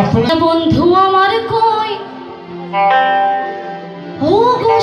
অর্থনীতি বন্ধু আমার কই? ও গো